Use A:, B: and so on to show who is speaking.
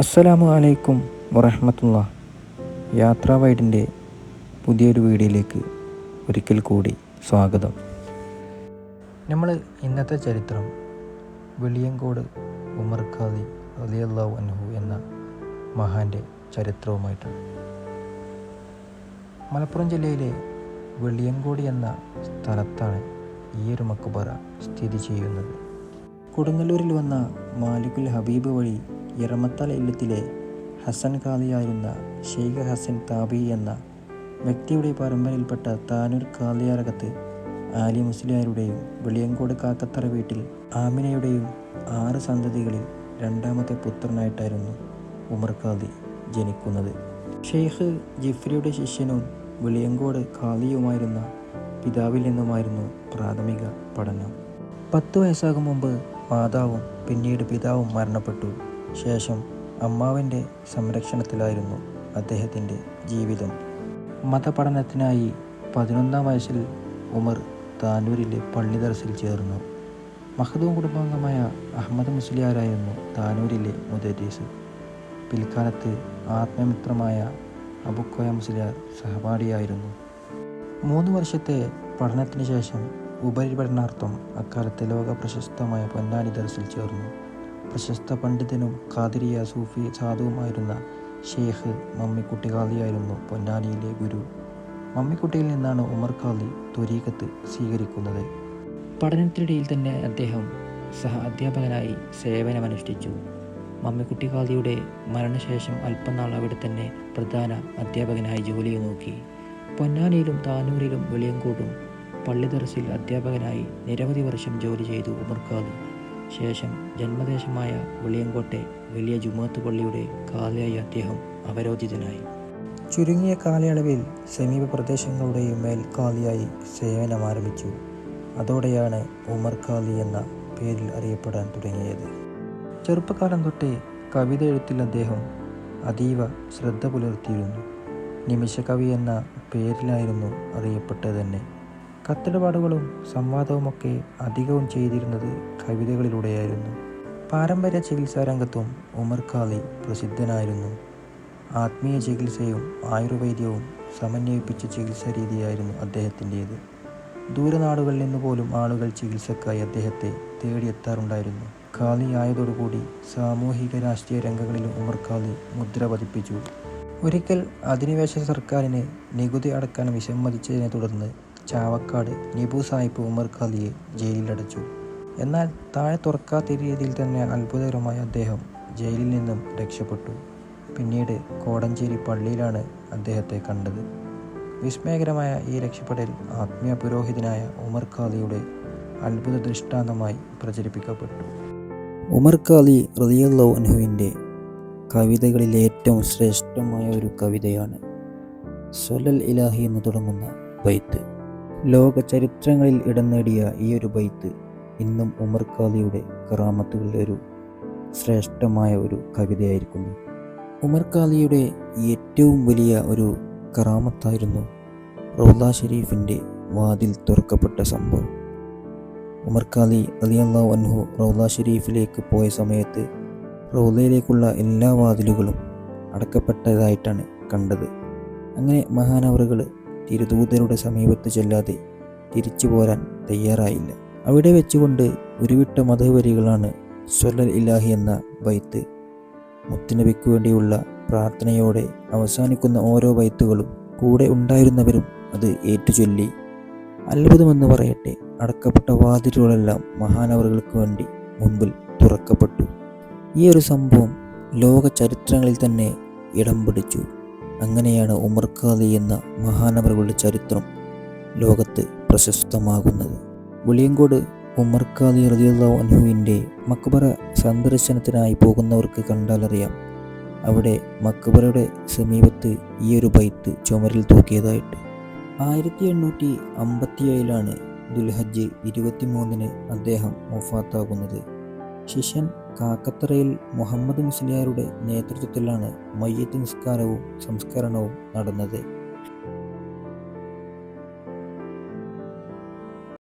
A: അസ്സലാമു അലൈക്കും വറഹമത്തുള്ള യാത്രാ വൈഡിന്റെ പുതിയൊരു വീഡിയോയിലേക്ക് ഒരിക്കൽ കൂടി സ്വാഗതം. നമ്മൾ ഇന്നത്തെ ചരിത്രം വെളിയങ്കോട് ഉമർ ഖാദി അലിയല്ലാഹു അൻഹു എന്ന മഹാന്റെ ചരിത്രവുമായിട്ടാണ്. മലപ്പുറം ജില്ലയിലെ വെളിയങ്കോട് എന്ന സ്ഥലത്താണ് ഈ ഒരു മക്കുബറ സ്ഥിതി ചെയ്യുന്നത്. കൊടുങ്ങല്ലൂരിൽ വന്ന മാലിക്കുൽ ഹബീബ് വഴി എറമത്തല ഇല്ലത്തിലെ ഹസൻ ഖാദിയായിരുന്ന ഷെയ്ഖ് ഹസൻ താബി എന്ന വ്യക്തിയുടെ പരമ്പരയിൽപ്പെട്ട താനൂർ ഖാദിയാരകത്ത് ആലി മുസ്ലിയാരുടെയും വെളിയങ്കോട് കാക്കത്തറ വീട്ടിൽ ആമിനയുടെയും ആറ് സന്തതികളിൽ രണ്ടാമത്തെ പുത്രനായിട്ടായിരുന്നു ഉമർ ഖാദി ജനിക്കുന്നത്. ഷെയ്ഖ് ജിഫ്രിയുടെ ശിഷ്യനും വെളിയങ്കോട് ഖാദിയുമായിരുന്ന പിതാവിൽ നിന്നുമായിരുന്നു പ്രാഥമിക പഠനം. പത്ത് വയസ്സാകും മുമ്പ് മാതാവും പിന്നീട് പിതാവും മരണപ്പെട്ടു. ശേഷം അമ്മാവന്റെ സംരക്ഷണത്തിലായിരുന്നു അദ്ദേഹത്തിന്റെ ജീവിതം. മതപഠനത്തിനായി പതിനൊന്നാം വയസ്സിൽ ഉമർ താനൂരിലെ പള്ളി ദർസിൽ ചേർന്നു. മഹദൂം കുടുംബാംഗമായ അഹമ്മദ് മുസ്ലിയാരായിരുന്നു താനൂരിലെ മുദരീസ്. പിൽക്കാലത്ത് ആത്മമിത്രമായ അബുക്കോയ മുസ്ലിയാർ സഹപാഠിയായിരുന്നു. മൂന്ന് വർഷത്തെ പഠനത്തിന് ശേഷം ഉപരിപഠനാർത്ഥം അക്കാലത്തെ ലോക പ്രശസ്തമായ പൊന്നാനി ദർസിൽ ചേർന്നു. പ്രശസ്ത പണ്ഡിതനും ഖാദിരിയ സൂഫി സാധുവുമായിരുന്ന ഷെയ്ഖ് മമ്മിക്കുട്ടി ഖാദിയായിരുന്നു പൊന്നാനിയിലെ ഗുരു. മമ്മിക്കുട്ടിയിൽ നിന്നാണ് ഉമർ ഖാദി ത്വരീകത്ത് സ്വീകരിക്കുന്നത്. പഠനത്തിനിടയിൽ തന്നെ അദ്ദേഹം സഹ അധ്യാപകനായി സേവനമനുഷ്ഠിച്ചു. മമ്മിക്കുട്ടി ഖാദിയുടെ മരണശേഷം അല്പനാൾ അവിടെ തന്നെ പ്രധാന അധ്യാപകനായി ജോലി നോക്കി. പൊന്നാനിയിലും താനൂരിലും വെളിയങ്കോടും പള്ളിദർസിൽ അധ്യാപകനായി നിരവധി വർഷം ജോലി ചെയ്തു ഉമർ ഖാദി. ശേഷം ജന്മദേശമായ വെളിയങ്കോട്ടെ വലിയ ജുമാത്ത് പള്ളിയുടെ കാലയായി അദ്ദേഹം അവരോധിതനായി ചുരുങ്ങിയ കാലയളവിൽ സമീപ പ്രദേശങ്ങളുടെയും മേൽ കാലിയായി സേവനം ആരംഭിച്ചു അതോടെയാണ് ഉമർ കാലി എന്ന പേരിൽ അറിയപ്പെടാൻ തുടങ്ങിയത്. ചെറുപ്പകാലം തൊട്ടേ കവിത എഴുത്തിൽ അദ്ദേഹം അതീവ ശ്രദ്ധ പുലർത്തിയിരുന്നു. നിമിഷകവി എന്ന പേരിലായിരുന്നു അറിയപ്പെട്ടത് തന്നെ കത്തിടപാടുകളും സംവാദവുമൊക്കെ അധികവും ചെയ്തിരുന്നത് കവിതകളിലൂടെയായിരുന്നു. പാരമ്പര്യ ചികിത്സാ രംഗത്തും ഉമർ ഖാലി പ്രസിദ്ധനായിരുന്നു. ആത്മീയ ചികിത്സയും ആയുർവേദ്യവും സമന്വയിപ്പിച്ച ചികിത്സാ രീതിയായിരുന്നു അദ്ദേഹത്തിന്റേത്. ദൂരനാടുകളിൽ നിന്ന് പോലും ആളുകൾ ചികിത്സക്കായി അദ്ദേഹത്തെ തേടിയെത്താറുണ്ടായിരുന്നു. ഖാലി ആയതോടുകൂടി സാമൂഹിക രാഷ്ട്രീയ രംഗങ്ങളിലും ഉമർ ഖാലി മുദ്ര പതിപ്പിച്ചു. ഒരിക്കൽ അധിനിവേശ സർക്കാരിന് നികുതി അടക്കാൻ വിസമ്മതിച്ചതിനെ തുടർന്ന് ചാവക്കാട് നിബു സാഹിബ് ഉമർ ഖാലിയെ ജയിലിലടച്ചു. എന്നാൽ താഴെ തുറക്കാത്ത രീതിയിൽ തന്നെ അത്ഭുതകരമായ അദ്ദേഹം ജയിലിൽ നിന്നും രക്ഷപ്പെട്ടു. പിന്നീട് കോടഞ്ചേരി പള്ളിയിലാണ് അദ്ദേഹത്തെ കണ്ടത്. വിസ്മയകരമായ ഈ രക്ഷപ്പെടൽ ആത്മീയ പുരോഹിതനായ ഉമർ ഖാലിയുടെ അത്ഭുത ദൃഷ്ടാന്തമായി പ്രചരിപ്പിക്കപ്പെട്ടു. ഉമർ ഖാലി റതിയല്ലോ അനുഹുവിന്റെ കവിതകളിൽ ഏറ്റവും ശ്രേഷ്ഠമായ ഒരു കവിതയാണ് സൊലൽ ഇലാഹി എന്ന് തുടങ്ങുന്ന ബൈത്ത്. ലോക ചരിത്രങ്ങളിൽ ഇടം നേടിയ ഈ ഒരു ബൈത്ത് ഇന്നും ഉമർ കറാമത്തുകളുടെ ഒരു ശ്രേഷ്ഠമായ ഒരു കവിതയായിരിക്കുന്നു. ഉമർ ഖാലിയുടെ ഏറ്റവും വലിയ ഒരു കറാമത്തായിരുന്നു റൗദ ഷെരീഫിന്റെ വാതിൽ തുറക്കപ്പെട്ട സംഭവം. ഉമർ ഖാലി അലിയല്ലാ അൻഹു റൗദ ഷെരീഫിലേക്ക് പോയ സമയത്ത് റൗദയിലേക്കുള്ള എല്ലാ വാതിലുകളും അടക്കപ്പെട്ടതായിട്ടാണ് കണ്ടത്. അങ്ങനെ മഹാനവറുകൾ തിരുദൂതരുടെ സമീപത്ത് ചെല്ലാതെ തിരിച്ചു പോരാൻ തയ്യാറായില്ല. അവിടെ വെച്ചുകൊണ്ട് ഉരുവിട്ട മതവരികളാണ് സ്വല്ലൽ ഇലാഹി എന്ന ബൈത്ത് മുത്തുനബിക്ക് വേണ്ടിയുള്ള പ്രാർത്ഥനയോടെ അവസാനിക്കുന്ന ഓരോ ബൈത്തുകളും കൂടെ ഉണ്ടായിരുന്നവരും അത് ഏറ്റുചൊല്ലി. അത്ഭുതമെന്ന് പറയട്ടെ അടക്കപ്പെട്ട വാതിലുകളെല്ലാം മഹാനവറുകൾക്ക് വേണ്ടി മുൻപിൽ തുറക്കപ്പെട്ടു. ഈ ഒരു സംഭവം ലോക ചരിത്രങ്ങളിൽ തന്നെ ഇടം പിടിച്ചു. അങ്ങനെയാണ് ഉമർ ഖാദി എന്ന മഹാനവറുകളുടെ ചരിത്രം ലോകത്ത് പ്രശസ്തമാകുന്നത്. വെളിയങ്കോട് ഉമർ ഖാദി റതിയുള്ള അൻഹുവിന്റെ മക്ബറ സന്ദർശനത്തിനായി പോകുന്നവർക്ക് കണ്ടാലറിയാം. അവിടെ മക്ബറയുടെ സമീപത്ത് ഈ ഒരു ബൈത്ത് ചുമരിൽ തൂക്കിയതായിട്ട്. ആയിരത്തി എണ്ണൂറ്റി അമ്പത്തിയേഴിലാണ് ദുൽഹജ്ജ് ഇരുപത്തിമൂന്നിന് അദ്ദേഹം മൊഫാത്താകുന്നത് ശിഷ്യൻ കാക്കത്തറയിൽ മുഹമ്മദ് മുസ്ലിയാരുടെ നേതൃത്വത്തിലാണ് മയ്യത്ത് നിസ്കാരവും സംസ്കരണവും നടന്നത്.